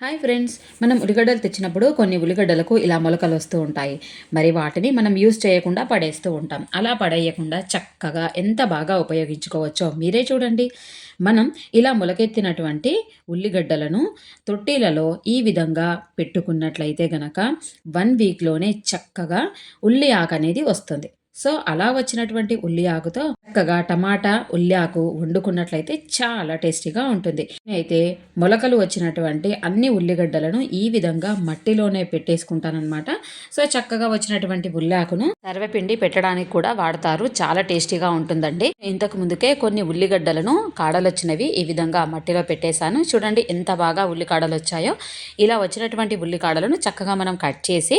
Hi friends మనం ఉల్లిగడ్డలు తెచ్చినప్పుడు కొన్ని ఉల్లిగడ్డలకు ఇలా మొలకలు వస్తూ ఉంటాయి. మరి వాటిని మనం యూస్ చేయకుండా పడేస్తూ ఉంటాం. అలా పడేయకుండా చక్కగా ఎంత బాగా ఉపయోగించుకోవచ్చో మీరే చూడండి. మనం ఇలా మొలకెత్తినటువంటి ఉల్లిగడ్డలను తొట్టిలలో ఈ విధంగా పెట్టుకున్నట్లయితే గనక వన్ వీక్లోనే చక్కగా ఉల్లి ఆకు అనేది వస్తుంది. సో అలా వచ్చినటువంటి ఉల్లి ఆకుతో చక్కగా టమాటా ఉల్లి ఆకు వండుకున్నట్లయితే చాలా టేస్టీగా ఉంటుంది. అయితే మొలకలు వచ్చినటువంటి అన్ని ఉల్లిగడ్డలను ఈ విధంగా మట్టిలోనే పెట్టేసుకుంటానమాట సో చక్కగా వచ్చినటువంటి ఉల్లి ఆకును సర్వపిండి పెట్టడానికి కూడా వాడతారు. చాలా టేస్టీగా ఉంటుందండి. ఇంతకు ముందుకే కొన్ని ఉల్లిగడ్డలను కాడలు వచ్చినవి ఈ విధంగా మట్టిలో పెట్టేశాను. చూడండి ఎంత బాగా ఉల్లికాడలు వచ్చాయో ఇలా వచ్చినటువంటి ఉల్లికాడలను చక్కగా మనం కట్ చేసి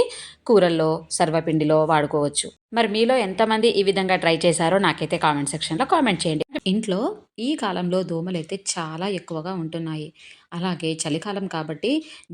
కూరల్లో సర్వపిండిలో వాడుకోవచ్చు. మరి మీలో ఎంతమంది ఈ విధంగా ట్రై చేశారో నాకైతే కామెంట్ సెక్షన్లో కామెంట్ చేయండి. ఇంట్లో ఈ కాలంలో దోమలు అయితే చాలా ఎక్కువగా ఉంటున్నాయి. అలాగే చలికాలం కాబట్టి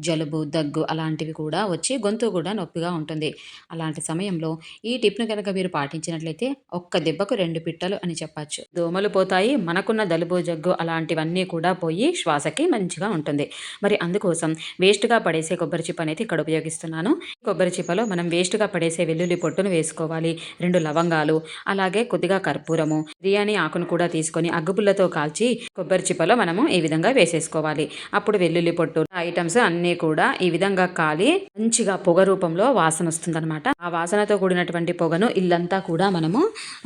జలుబు దగ్గు అలాంటివి కూడా వచ్చి గొంతు కూడా నొప్పిగా ఉంటుంది. అలాంటి సమయంలో ఈ టిప్ను కనుక మీరు పాటించినట్లయితే ఒక్క దెబ్బకు రెండు పిట్టలు అని చెప్పచ్చు. దోమలు పోతాయి మనకున్న దలుబు జగ్గు అలాంటివన్నీ కూడా పోయి శ్వాసకి మంచిగా ఉంటుంది. మరి అందుకోసం వేస్ట్గా పడేసే కొబ్బరి చిప్ప అనేది ఇక్కడ ఉపయోగిస్తున్నాను. కొబ్బరి చిప్పలో మనం వేస్ట్గా పడేసే వెల్లుల్లి పొట్టును వేసుకోవాలి. రెండు లవంగాలు అలాగే కొద్దిగా కర్పూరము బిర్యానీ ఆకును కూడా తీసుకొని అగ్గుపుల్లతో కాల్చి కొబ్బరి చిప్పలో మనము ఈ విధంగా వేసేసుకోవాలి. అప్పుడు వెల్లుల్లి పొట్టు ఐటమ్స్ అన్నీ కూడా ఈ విధంగా కాలి మంచిగా పొగ రూపంలో వాసన వస్తుందన్నమాట. ఆ వాసనతో కూడినటువంటి పొగను ఇల్లంతా కూడా మనము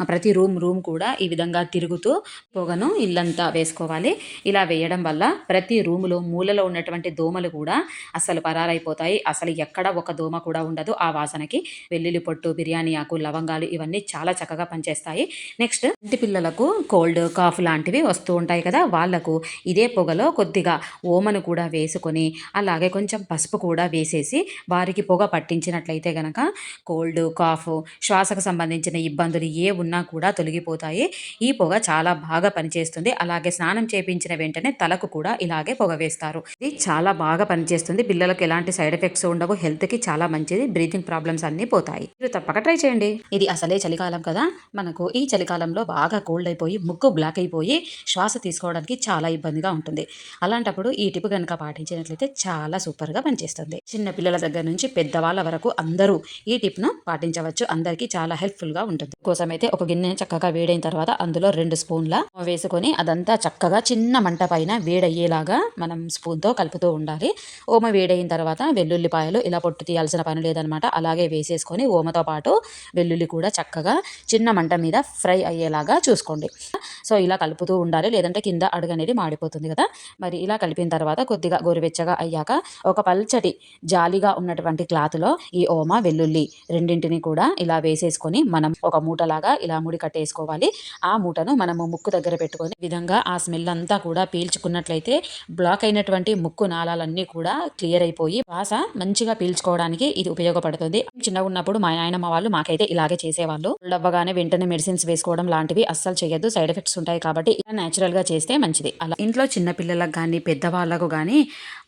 ప్రతి రూమ్ రూమ్ కూడా ఈ విధంగా తిరుగుతూ పొగను ఇల్లంతా వేసుకోవాలి. ఇలా వేయడం వల్ల ప్రతి రూములో మూలలో ఉన్నటువంటి దోమలు కూడా అసలు పరారైపోతాయి. అసలు ఎక్కడ ఒక దోమ కూడా ఉండదు. ఆ వాసనకి వెల్లుల్లి పొట్టు బిర్యానీ ఆకు లవంగాలు ఇవన్నీ చాలా చక్కగా పనిచేస్తాయి. నెక్స్ట్ ఇంటి పిల్లలకు కోల్డ్ కాఫ్ లాంటివి వస్తూ ఉంటాయి కదా. వాళ్ళకు ఇదే పొగలో కొద్దిగా ఓమను కూడా వేసుకొని అలాగే కొంచెం పసుపు కూడా వేసేసి వారికి పొగ పట్టించినట్లయితే గనక కోల్డ్ కాఫ్ శ్వాసకు సంబంధించిన ఇబ్బందులు ఏ ఉన్నా కూడా తొలగిపోతాయి. ఈ పొగ చాలా బాగా పనిచేస్తుంది. అలాగే స్నానం చేపించిన వెంటనే తలకు కూడా ఇలాగే పొగ వేస్తారు. ఇది చాలా బాగా పనిచేస్తుంది. పిల్లలకు ఎలాంటి సైడ్ ఎఫెక్ట్స్ ఉండవు. హెల్త్కి చాలా మంచిది. బ్రీతింగ్ ప్రాబ్లమ్స్ అన్నీ పోతాయి. మీరు తప్పక ట్రై చేయండి. ఇది అసలే చలికాలం కదా. మనకు ఈ చలికాలంలో బాగా కోల్డ్ అయిపోయి ముక్కు బ్లాక్ అయిపోయి శ్వాస తీసుకోవడానికి చాలా ఇబ్బందిగా ఉంటుంది. అలాంటప్పుడు ఈ టిప్ కనుక పాటించినట్లయితే చాలా సూపర్గా పనిచేస్తుంది. చిన్న పిల్లల దగ్గర నుంచి పెద్దవాళ్ళ వరకు అందరూ ఈ టిప్ను పాటించవచ్చు. అందరికీ చాలా హెల్ప్ఫుల్గా ఉంటుంది. కోసమైతే ఒక గిన్నె చక్కగా వేడైన తర్వాత అందులో రెండు స్పూన్ల వేసుకొని అదంతా చక్కగా చిన్న మంట పైన వేడయ్యేలాగా మనం స్పూన్తో కలుపుతూ ఉండాలి. ఓమ వేడైన తర్వాత వెల్లుల్లిపాయలు ఇలా పొట్టు తీయాల్సిన పని లేదనమాట. అలాగే వేసేసుకొని ఓమతో పాటు వెల్లుల్లి కూడా చక్కగా చిన్న మంట మీద ఫ్రై అయ్యేలాగా చూసుకోండి. సో ఇలా కలుపుతూ ఉండాలి. లేదంటే కింద అడుగు అనేది మాడిపోతుంది కదా. మరి ఇలా కలిపిన తర్వాత కొద్దిగా గోరువెచ్చ గోరువెచ్చగా అయ్యాక ఒక పల్చటి జాలిగా ఉన్నటువంటి క్లాత్లో ఈ ఓమ వెల్లుల్లి రెండింటిని కూడా ఇలా వేసేసుకొని మనం ఒక మూటలాగా ఇలా ముడి కట్టేసుకోవాలి. ఆ మూటను మనము ముక్కు దగ్గర పెట్టుకొని విధంగా ఆ స్మెల్ అంతా కూడా పీల్చుకున్నట్లయితే బ్లాక్ అయినటువంటి ముక్కు నాళాలన్నీ కూడా క్లియర్ అయిపోయి వాస మంచిగా పీల్చుకోవడానికి ఇది ఉపయోగపడుతుంది. చిన్నగా ఉన్నప్పుడు మా నాయనమ్మ వాళ్ళు మాకైతే ఇలాగే చేసేవాళ్ళు. డబ్బగానే వెంటనే మెడిసిన్స్ వేసుకోవడం లాంటివి అస్సలు చేయొద్దు. సైడ్ ఎఫెక్ట్స్ ఉంటాయి కాబట్టి ఇలా నేచురల్గా గా చేస్తే మంచిది. అలా ఇంట్లో చిన్న పిల్లలకు కానీ పెద్దవాళ్ళకు కానీ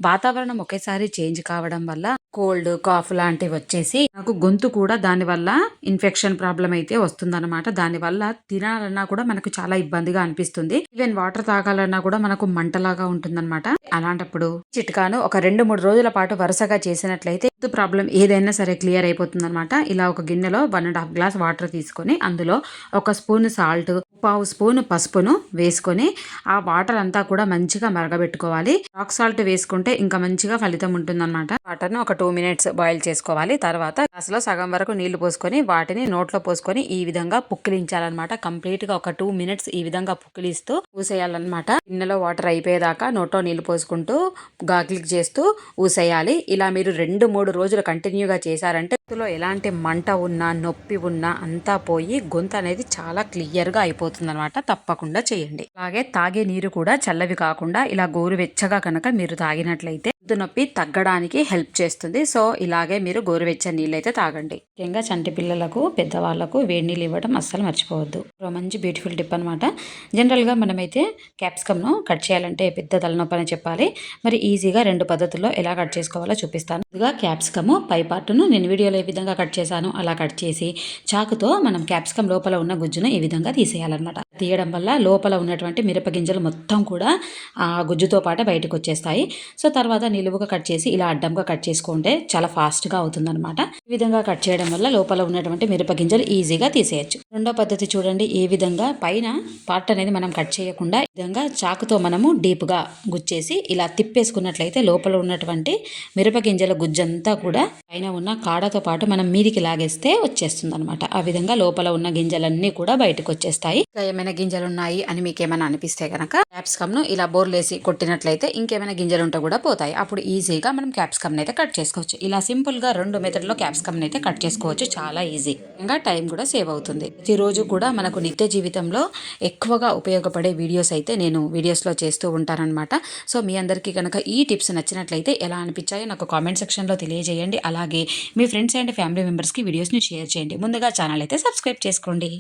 వాతావరణం ఒకేసారి చేంజ్ కావడం వల్ల కోల్డ్ కాఫ్ లాంటివి వచ్చేసి నాకు గొంతు కూడా దానివల్ల ఇన్ఫెక్షన్ ప్రాబ్లం అయితే వస్తుందన్నమాట. దానివల్ల తినాలన్నా కూడా మనకు చాలా ఇబ్బందిగా అనిపిస్తుంది. ఈవెన్ వాటర్ తాగాలన్నా కూడా మనకు మంటలాగా ఉంటుందన్నమాట. అలాంటప్పుడు చిట్కాను ఒక రెండు మూడు రోజుల పాటు వరుసగా చేసినట్లయితే గొంతు ప్రాబ్లం ఏదైనా సరే క్లియర్ అయిపోతుంది అనమాట ఇలా ఒక గిన్నెలో one and half glass water తీసుకొని అందులో ఒక స్పూన్ సాల్ట్ పావు స్పూన్ పసుపును వేసుకొని ఆ వాటర్ అంతా కూడా మంచిగా మరగబెట్టుకోవాలి. రాక్ సాల్ట్ వేసుకుంటే ఇంకా మంచిగా ఫలితం ఉంటుందన్నమాట. వాటర్ను ఒక టూ మినిట్స్ బాయిల్ చేసుకోవాలి. తర్వాత గ్లాస్లో సగం వరకు నీళ్ళు పోసుకొని వాటిని నోట్లో పోసుకొని ఈ విధంగా పుక్కిలించాలన్నమాట. కంప్లీట్గా ఒక టూ మినిట్స్ ఈ విధంగా పుక్కిలిస్తూ ఊసేయాలన్నమాట. గిన్నెలో వాటర్ అయిపోయేదాకా నోట్లో నీళ్ళు పోసుకుంటూ గాగ్లిక్ చేస్తూ ఊసేయాలి. ఇలా మీరు రెండు మూడు రోజులు కంటిన్యూగా చేశారంటే గొంతులో ఎలాంటి మంట ఉన్నా నొప్పి ఉన్నా అంతా పోయి గొంతు అనేది చాలా క్లియర్గా అయిపోతుంది అనమాట తప్పకుండా చేయండి. అలాగే తాగే నీరు కూడా చల్లవి కాకుండా ఇలా గోరువెచ్చగా కనుక మీరు తాగినట్లయితే నొప్పి తగ్గడానికి హెల్ప్ చేస్తుంది. సో ఇలాగే మీరు గోరువెచ్చని నీళ్ళు అయితే తాగండి. ముఖ్యంగా చంటి పిల్లలకు పెద్దవాళ్ళకు వేడి నీళ్ళు ఇవ్వడం అస్సలు మర్చిపోవద్దు. మంచి బ్యూటిఫుల్ టిప్ అనమాట జనరల్గా మనమైతే క్యాప్సికమ్ను కట్ చేయాలంటే పెద్ద తలనొప్పి అని చెప్పాలి. మరి ఈజీగా రెండు పద్ధతుల్లో ఎలా కట్ చేసుకోవాలో చూపిస్తాను. ముందుగా క్యాప్సికమ్ పై పార్ట్ను నేను వీడియోలో ఏ విధంగా కట్ చేశాను అలా కట్ చేసి చాకుతో మనం క్యాప్సికమ్ లోపల ఉన్న గుజ్జును ఈ విధంగా తీసేయాలన్నమాట. తీయడం వల్ల లోపల ఉన్నటువంటి మిరపగింజలు మొత్తం కూడా ఆ గుజ్జుతో పాటు బయటకు వచ్చేస్తాయి. సో తర్వాత నిలువుగా కట్ చేసి ఇలా అడ్డంగా కట్ చేసుకుంటే చాలా ఫాస్ట్గా అవుతుందన్నమాట. ఈ విధంగా కట్ చేయడం వల్ల లోపల ఉన్నటువంటి మిరపగింజలు ఈజీగా తీసేయచ్చు. రెండో పద్ధతి చూడండి. ఏ విధంగా? పైన పార్ట్ అనేది మనం కట్ చేయకుండా ఈ విధంగా చాకుతో మనము డీప్గా గుచ్చేసి ఇలా తిప్పేసుకున్నట్లయితే లోపల ఉన్నటువంటి మిరపగింజల గుజ్జంతా కూడా పైన ఉన్న కాడతో పాటు మనం మీదికి లాగేస్తే వచ్చేస్తుంది అనమాట ఆ విధంగా లోపల ఉన్న గింజలన్నీ కూడా బయటకు వచ్చేస్తాయి. ఏమైనా ఏమైనా గింజలు ఉన్నాయి అని మీకు ఏమైనా అనిపిస్తే కనుక క్యాప్సికమ్ను ఇలా బోర్లేసి కొట్టినట్లయితే ఇంకేమైనా గింజలు ఉంటే కూడా పోతాయి. అప్పుడు ఈజీగా మనం క్యాప్సికమ్ అయితే కట్ చేసుకోవచ్చు. ఇలా సింపుల్గా రెండు మెథడ్లో క్యాప్సికమ్ అయితే కట్ చేసుకోవచ్చు. చాలా ఈజీ. ఇంకా టైం కూడా సేవ్ అవుతుంది. ప్రతిరోజు కూడా మనకు నిత్య జీవితంలో ఎక్కువగా ఉపయోగపడే వీడియోస్ అయితే నేను వీడియోస్లో చేస్తూ ఉంటానన్నమాట. సో మీ అందరికీ కనుక ఈ టిప్స్ నచ్చినట్లయితే ఎలా అనిపించాయో నాకు కామెంట్ సెక్షన్లో తెలియజేయండి. అలాగే మీ ఫ్రెండ్స్ అండ్ ఫ్యామిలీ మెంబర్స్కి వీడియోస్ని షేర్ చేయండి. ముందుగా ఛానల్ అయితే సబ్స్క్రైబ్ చేసుకోండి.